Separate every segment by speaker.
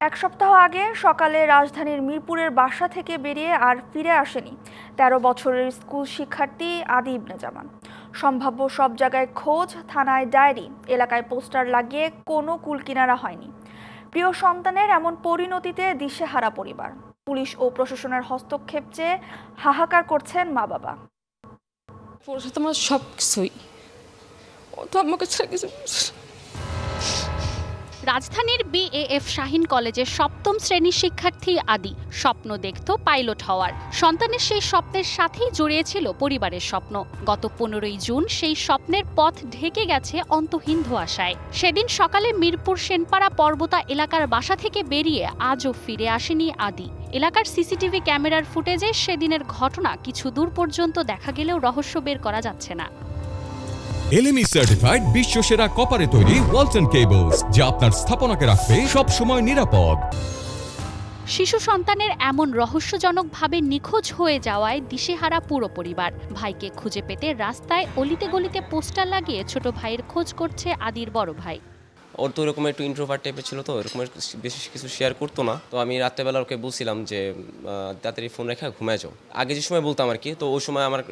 Speaker 1: এক সপ্তাহ আগে সকালে রাজধানীর মিরপুরের বাসা থেকে বেরিয়ে আর ফিরে আসেনি তেরো বছরের স্কুল শিক্ষার্থী আদি ইবনে জামান সম্ভাব্য সব জায়গায় খোঁজ, থানায় ডায়েরি, এলাকায় পোস্টার লাগিয়ে কোনো কুলকিনারা হয়নি। প্রিয় সন্তানের এমন পরিণতিতে দিশেহারা পরিবার। পুলিশ ও প্রশাসনের হস্তক্ষেপ চেয়ে হাহাকার করছেন মা বাবা।
Speaker 2: সব কিছুই।
Speaker 3: রাজধানীর বিএএফ শাহিন কলেজের সপ্তম শ্রেণির শিক্ষার্থী আদি স্বপ্ন দেখত পাইলট হওয়ার। সন্তানের সেই স্বপ্নের সাথেই জড়িয়েছিল পরিবারের স্বপ্ন। গত পনেরোই জুন সেই স্বপ্নের পথ ঢেকে গেছে অন্তহীন ধোয়াশায়। সেদিন সকালে মিরপুর সেনপাড়া পর্বতা এলাকার বাসা থেকে বেরিয়ে আজও ফিরে আসেনি আদি। এলাকার সিসিটিভি ক্যামেরার ফুটেজে সেদিনের ঘটনা কিছু দূর পর্যন্ত দেখা গেলেও রহস্য বের করা যাচ্ছে না।
Speaker 4: এলএমই সার্টিফাইড বিশ্ব সেরা কপারে তৈরি ওয়ালটন কেবলস যা আপনার স্থাপনাকে রাখবে সব সময় নিরাপদ।
Speaker 3: শিশু সন্তানের এমন রহস্যজনকভাবে নিখোঁজ হয়ে যাওয়ায় দিশেহারা পুরো পরিবার। ভাইকে খুঁজে পেতে রাস্তায় অলিতে গলিতে পোস্টার লাগিয়ে ছোট ভাইয়ের খোঁজ করছে আদির বড় ভাই।
Speaker 5: ওর তো ওরকম একটু ইন্ট্রোভার টাইপের ছিল তো এরকম বেশি কিছু শেয়ার করতো না। তো আমি রাত্রেবেলা ওকে বলছিলাম যে তাড়াতাড়ি ফোন রেখে ঘুমায় যাও। আগে যে সময় বলতাম আর কি তো ওই সময় আমার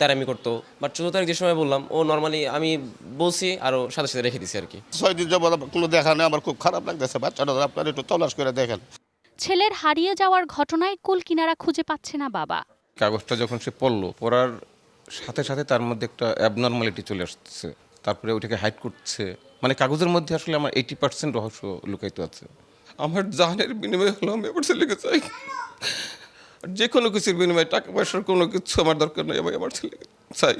Speaker 5: তেরামি করতো। বাট চোদ্দ তারিখ যে সময় বললাম ও নর্মালি আমি বলছি আরও সাথে সাথে রেখে দিছি আর কি।
Speaker 6: ছয় দিন আমার কোনো দেখা নেই আমার খুব খারাপ লাগতেছে বাচ্চাটা আপনারা একটু তলাশ করে দেখেন।
Speaker 3: ছেলের হারিয়ে যাওয়ার ঘটনায় কুল কিনারা খুঁজে পাচ্ছে না বাবা।
Speaker 7: কাগজটা যখন সে পড়ল পড়ার সাথে সাথে তার মধ্যে একটা অ্যাবনর্মালিটি চলে আসছে। তারপরে ওইটাকে হাইড করছে। মানে কাগজের মধ্যে আসলে আমার এইটি পার্সেন্ট রহস্য লুকাইতে আছে।
Speaker 2: আমার জানের বিনিময়ে হলো আমি আমার ছেলেকে চাই। যে কোনো কিছুর বিনিময়ে টাকা পয়সার কোনো কিছু আমার দরকার নেই আমি আমার ছেলে চাই।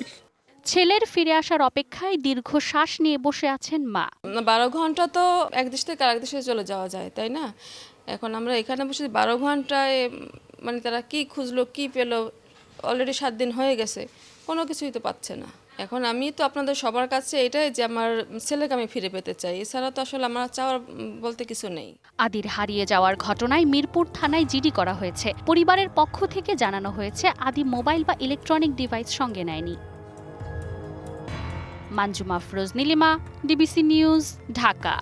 Speaker 3: ছেলের ফিরে আসার অপেক্ষায় দীর্ঘ শ্বাস নিয়ে বসে আছেন মা।
Speaker 8: না, বারো ঘণ্টা তো এক দেশ থেকে আরেক দেশে চলে যাওয়া যায় তাই না? এখন আমরা এখানে বসে বারো ঘন্টায় মানে তারা কি খুঁজলো কি পেল অলরেডি সাত দিন হয়ে গেছে কোনো কিছুই তো পাচ্ছে না। এখন আমি তো আপনাদের সবার কাছে এটাই যে আমার ছেলেকে আমি ফিরে পেতে চাই। এছাড়া তো আসলে আমার চাওয়ার বলতে কিছু নেই।
Speaker 3: আদির হারিয়ে যাওয়ার ঘটনায় মিরপুর থানায় জিডি করা হয়েছে। পরিবারের পক্ষ থেকে জানানো হয়েছে, আদি মোবাইল বা ইলেকট্রনিক ডিভাইস সঙ্গে নেয়নি। Manjuma Feroz Nilima, DBC news, Dhaka.